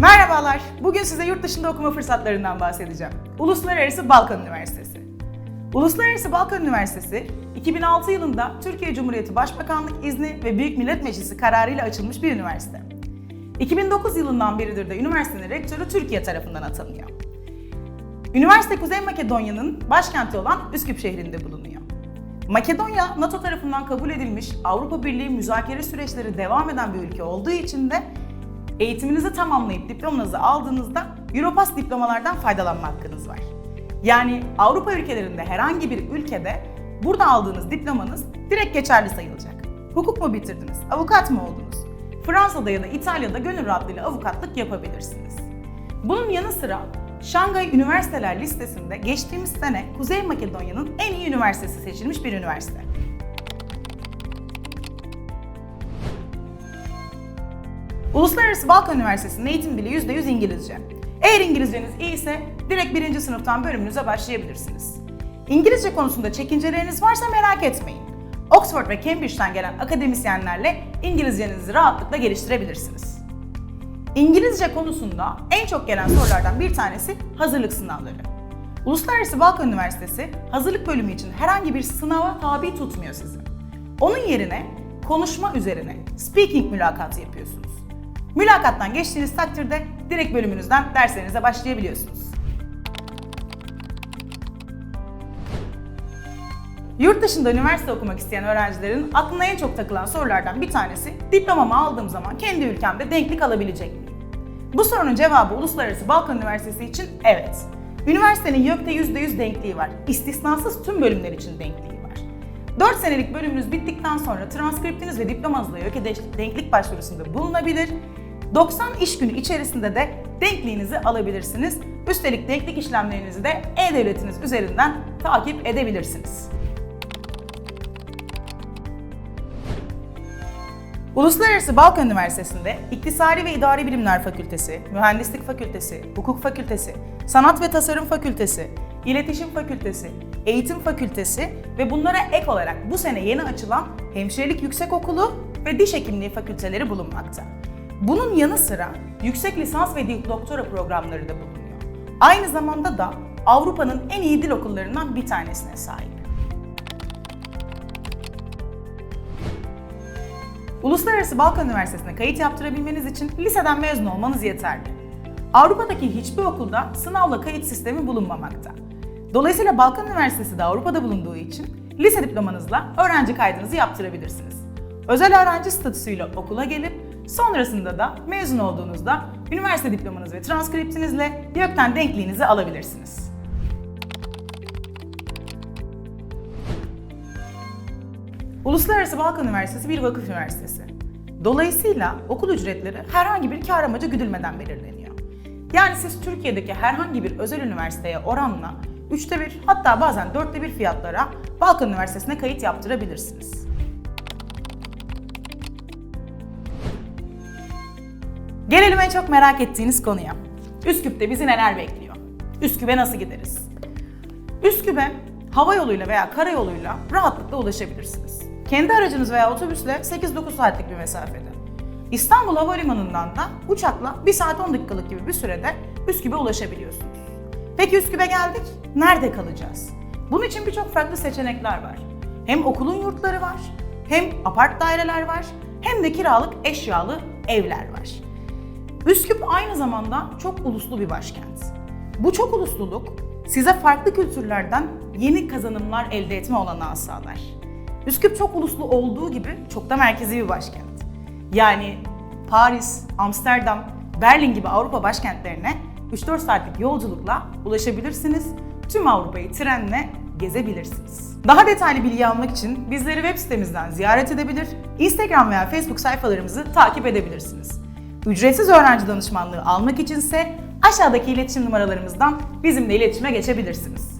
Merhabalar. Bugün size yurt dışında okuma fırsatlarından bahsedeceğim. Uluslararası Balkan Üniversitesi. Uluslararası Balkan Üniversitesi, 2006 yılında Türkiye Cumhuriyeti Başbakanlık izni ve Büyük Millet Meclisi kararıyla açılmış bir üniversite. 2009 yılından beridir de üniversitenin rektörü Türkiye tarafından atanıyor. Üniversite Kuzey Makedonya'nın başkenti olan Üsküp şehrinde bulunuyor. Makedonya, NATO tarafından kabul edilmiş Avrupa Birliği müzakere süreçleri devam eden bir ülke olduğu için de eğitiminizi tamamlayıp diplomanızı aldığınızda Europass diplomalardan faydalanma hakkınız var. Yani Avrupa ülkelerinde herhangi bir ülkede burada aldığınız diplomanız direkt geçerli sayılacak. Hukuk mu bitirdiniz, avukat mı oldunuz? Fransa'da ya da İtalya'da gönül rahatlığıyla avukatlık yapabilirsiniz. Bunun yanı sıra Şangay Üniversiteler listesinde geçtiğimiz sene Kuzey Makedonya'nın en iyi üniversitesi seçilmiş bir üniversite. Uluslararası Balkan Üniversitesi'nin eğitim dili %100 İngilizce. Eğer İngilizceniz iyi ise direkt birinci sınıftan bölümünüze başlayabilirsiniz. İngilizce konusunda çekinceleriniz varsa merak etmeyin. Oxford ve Cambridge'den gelen akademisyenlerle İngilizcenizi rahatlıkla geliştirebilirsiniz. İngilizce konusunda en çok gelen sorulardan bir tanesi hazırlık sınavları. Uluslararası Balkan Üniversitesi hazırlık bölümü için herhangi bir sınava tabi tutmuyor sizi. Onun yerine konuşma üzerine speaking mülakatı yapıyorsunuz. Mülakattan geçtiğiniz takdirde direkt bölümünüzden derslerinize başlayabiliyorsunuz. Yurt dışında üniversite okumak isteyen öğrencilerin aklına en çok takılan sorulardan bir tanesi diplomamı aldığım zaman kendi ülkemde denklik alabilecek miyim? Bu sorunun cevabı Uluslararası Balkan Üniversitesi için evet. Üniversitenin YÖK'te %100 denkliği var. İstisnasız tüm bölümler için denkliği var. 4 senelik bölümünüz bittikten sonra transkriptiniz ve diplomanızla YÖK'e de- denklik başvurusunda bulunabilir. 90 iş günü içerisinde de denkliğinizi alabilirsiniz. Üstelik denklik işlemlerinizi de e-devletiniz üzerinden takip edebilirsiniz. Uluslararası Balkan Üniversitesi'nde İktisadi ve İdari Bilimler Fakültesi, Mühendislik Fakültesi, Hukuk Fakültesi, Sanat ve Tasarım Fakültesi, İletişim Fakültesi, Eğitim Fakültesi ve bunlara ek olarak bu sene yeni açılan Hemşirelik Yüksekokulu ve Diş Hekimliği fakülteleri bulunmakta. Bunun yanı sıra yüksek lisans ve doktora programları da bulunuyor. Aynı zamanda da Avrupa'nın en iyi dil okullarından bir tanesine sahip. Uluslararası Balkan Üniversitesi'ne kayıt yaptırabilmeniz için liseden mezun olmanız yeterli. Avrupa'daki hiçbir okulda sınavla kayıt sistemi bulunmamakta. Dolayısıyla Balkan Üniversitesi de Avrupa'da bulunduğu için lise diplomanızla öğrenci kaydınızı yaptırabilirsiniz. Özel öğrenci statüsüyle okula gelip sonrasında da mezun olduğunuzda üniversite diplomanız ve transkriptinizle YÖK'ten denkliğinizi alabilirsiniz. Uluslararası Balkan Üniversitesi bir vakıf üniversitesi. Dolayısıyla okul ücretleri herhangi bir kar amacı güdülmeden belirleniyor. Yani siz Türkiye'deki herhangi bir özel üniversiteye oranla üçte bir hatta bazen dörtte bir fiyatlara Balkan Üniversitesi'ne kayıt yaptırabilirsiniz. Gelelim en çok merak ettiğiniz konuya. Üsküp'te bizi neler bekliyor? Üsküp'e nasıl gideriz? Üsküp'e hava yoluyla veya karayoluyla rahatlıkla ulaşabilirsiniz. Kendi aracınız veya otobüsle 8-9 saatlik bir mesafede. İstanbul Havalimanı'ndan da uçakla 1 saat 10 dakikalık gibi bir sürede Üsküp'e ulaşabiliyorsunuz. Peki Üsküp'e geldik, nerede kalacağız? Bunun için birçok farklı seçenekler var. Hem okulun yurtları var, hem apart daireler var, hem de kiralık eşyalı evler var. Üsküp aynı zamanda çok uluslu bir başkent. Bu çok ulusluluk size farklı kültürlerden yeni kazanımlar elde etme olanağı sağlar. Üsküp çok uluslu olduğu gibi çok da merkezi bir başkent. Yani Paris, Amsterdam, Berlin gibi Avrupa başkentlerine 3-4 saatlik yolculukla ulaşabilirsiniz. Tüm Avrupa'yı trenle gezebilirsiniz. Daha detaylı bilgi almak için bizleri web sitemizden ziyaret edebilir, Instagram veya Facebook sayfalarımızı takip edebilirsiniz. Ücretsiz öğrenci danışmanlığı almak içinse aşağıdaki iletişim numaralarımızdan bizimle iletişime geçebilirsiniz.